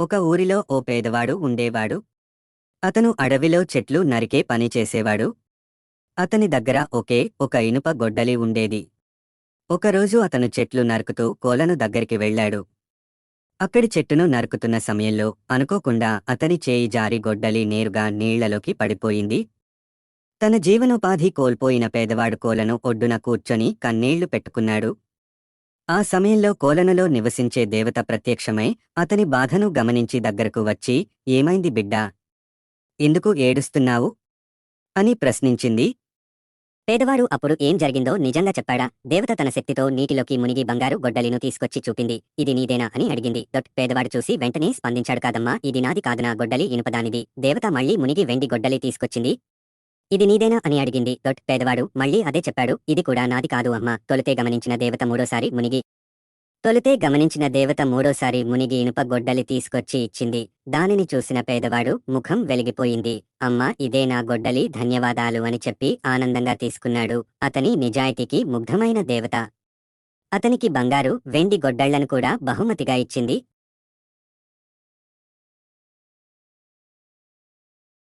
ఒక ఊరిలో ఓ పేదవాడు ఉండేవాడు. అతను అడవిలో చెట్లు నరికే పని చేసేవాడు. అతని దగ్గర ఒకే ఒక ఇనుప గొడ్డలి ఉండేది. ఒకరోజు అతను చెట్లు నరుకుతూ కోలను దగ్గరికి వెళ్ళాడు. అక్కడి చెట్టును నరుకుతున్న సమయంలో అనుకోకుండా అతని చేయి జారి గొడ్డలి నేరుగా నీళ్ళలోకి పడిపోయింది. తన జీవనోపాధి కోల్పోయిన పేదవాడు కోలను ఒడ్డున కూర్చొని కన్నీళ్ళు పెట్టుకున్నాడు. ఆ సమయంలో కోలనులో నివసించే దేవత ప్రత్యక్షమై అతని బాధను గమనించి దగ్గరకు వచ్చి ఏమైంది బిడ్డా? ఎందుకు ఏడుస్తున్నావు? అని ప్రశ్నించింది. పేదవాడు అప్పుడు ఏం జరిగిందో నిజంగా చెప్పాడా? దేవత తన శక్తితో నీటిలోకి మునిగి బంగారు గొడ్డలిను తీసుకొచ్చి చూపింది. ఇది నీదేనా? అని అడిగింది. దొట్ పేదవాడు చూసి వెంటనే స్పందించాడు కాదమ్మా ఇది నాది కాదనా గొడ్డలి ఇనుపదానిది దేవత మళ్ళీ మునిగి వెండి గొడ్డలి తీసుకొచ్చింది. ఇది నీదేనా? అని అడిగింది దొట్ పేదవాడు. మళ్ళీ అదే చెప్పాడు. ఇది కూడా నాది కాదు అమ్మా. తొలితే గమనించిన దేవత మూడోసారి మునిగి తొలితే గమనించిన దేవత మూడోసారి మునిగి ఇనుప గొడ్డలి తీసుకొచ్చి ఇచ్చింది. దానిని చూసిన పేదవాడు ముఖం వెలిగిపోయింది. అమ్మా ఇదే నా గొడ్డలి ధన్యవాదాలు అని చెప్పి ఆనందంగా తీసుకున్నాడు. అతని నిజాయితీకి ముగ్ధమైన దేవత. అతనికి బంగారు వెండి గొడ్డళ్ళను కూడా బహుమతిగా ఇచ్చింది.